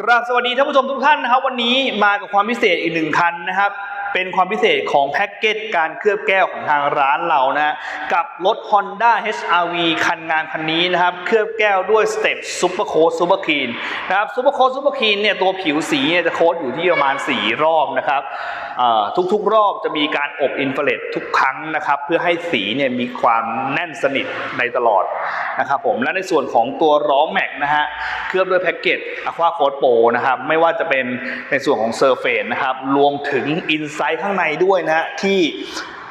กราบสวัสดีท่านผู้ชมทุกท่านนะครับ วันนี้มากับความพิเศษอีกหนึ่งคันนะครับ เป็นความพิเศษของแพ็กเกจการเคลือบแก้วของทางร้านเรานะกับรถ Honda HRV คันงานคันนี้นะครับ เคลือบแก้วด้วย Step Super Coat Super Clean นะครับ Super Coat Super Clean เนี่ยตัวผิวสีเนี่ยจะโค้ดอยู่ที่ประมาณ 4 รอบนะครับทุกๆ รอบจะมีการอบอินฟราเรดทุกครั้งนะครับ เพื่อให้สีเนี่ยมีความแน่นสนิทในตลอดนะครับผมและในส่วนของตัวล้อแม็กนะฮะเคลือบด้วยแพ็กเกจ Aqua Coat Pro นะครับไม่ว่าจะเป็นในส่วนของเซอร์เฟนนะครับรวมถึงอินไซต์ข้างในด้วยนะฮะที่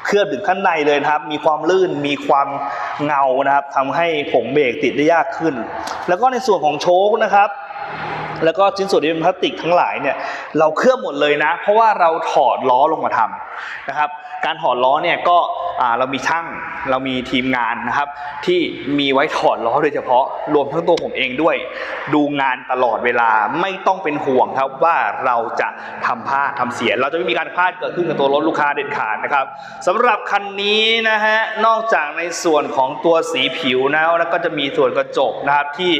เคลือบถึงข้างในเลยนะครับ มีความลื่น มีความเงานะครับทำให้ผงเบรกติดได้ยากขึ้น แล้วก็ในส่วนของโชคนะครับแล้วก็ชิ้นส่วนที่เป็นพลาสติกทั้งหลายเนี่ยเราเคลือบหมดเลยนะ เพราะว่าเราถอดล้อลงมาทำนะครับ การถอดล้อเนี่ยก็ เรามีช่างเรามีทีมงานนะครับที่มีไว้ถอดล้อโดยเฉพาะรวมทั้งตัวผมเองด้วย ดูงานตลอดเวลาไม่ต้องเป็นห่วงครับว่าเราจะทำพลาดทำเสีย เราจะไม่มีการพลาดเกิดขึ้นกับตัวรถลูกค้าเด็ดขาดนะครับสำหรับคันนี้นะฮะนอกจากในส่วนของตัวสีผิวนะแล้วก็จะมีส่วนกระจกนะครับที่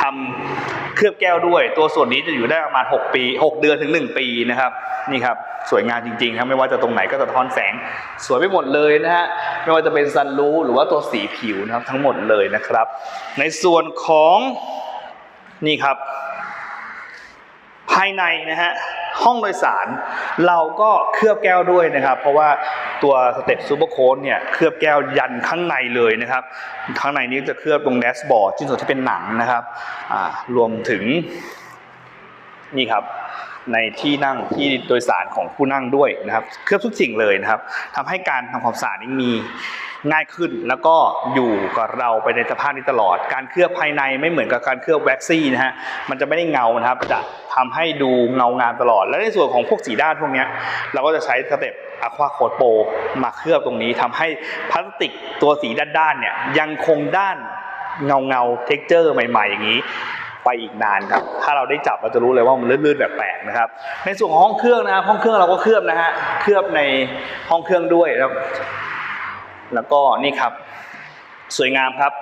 ทำเค ลือบแก้วด้วย ตัวส่วนนี้จะอยู่ได้ประมาณ 6 ปี 6 เดือนถึง 1 ปีนะครับนี่ครับสวยงามจริงๆครับไม่ว่าจะตรงไหนก็จะท้อนแสง สวยไปหมดเลยนะฮะไม่ว่าจะเป็นซันรูหรือว่าตัวสีผิวนะครับทั้งหมดเลยนะครับ ในส่วนของนี่ครับ ภายในนะฮะ ห้องโดยสาร เราก็เคลือบแก้วด้วยนะครับ เพราะว่าตัวสเต็ปซูเปอร์โค้ดเนี่ยเคลือบแก้วยันข้างในเลยนะครับข้างในนี้จะเคลือบตรงแดชบอร์ดชิ้นส่วนที่เป็นหนังนะครับรวมถึงนี่ครับในที่นั่งที่โดยสารของผู้นั่งด้วยนะครับ เคลือบทุกสิ่งเลยนะครับทำให้การทำความสะอาดนี้มี ง่ายขึ้นแล้วก็อยู่กับเราไปในสภาพนี้ตลอด การเคลือบภายในไม่เหมือนกับการเคลือบแว็กซี่นะฮะมันจะไม่ได้เงานะครับจะทำให้ดูเงางามตลอด และในส่วนของพวกสีด้านพวกนี้เราก็จะใช้สเต็ปอะควาโคดโปมาเคลือบตรงนี้ทำให้พลาสติกตัวสีด้านๆเนี่ยยังคงด้านเงาเงาเท็กเจอร์ใหม่ ๆ อย่างนี้ไปอีกนานครับ ถ้าเราได้จับเราจะรู้เลยว่ามันลื่นๆแบบแปลกนะครับ ในส่วนของห้องเครื่องนะครับห้องเครื่องเราก็เคลือบนะฮะ เคลือบในห้องเครื่องด้วยนะครับ แล้วก็นี่ครับสวยงามครับ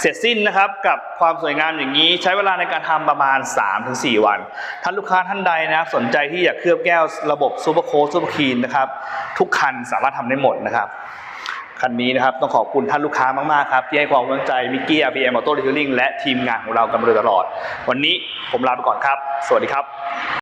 เสร็จสิ้นนะครับกับความสวยงามอย่างนี้ ใช้เวลาในการทำประมาณ 3-4 วัน ท่านลูกค้าท่านใดนะครับสนใจที่อยากเคลือบแก้วระบบซูเปอร์โค้ดซูเปอร์คีนนะครับ ทุกคันสามารถทำได้หมดนะครับ คันนี้นะครับต้องขอบคุณท่านลูกค้ามาก ๆ ครับ ที่ให้ความไว้ใจมิกกี้ RPM Auto Detailing และทีมงานของเรากันมาโดยตลอด วันนี้ผมลาไปก่อนครับ สวัสดีครับ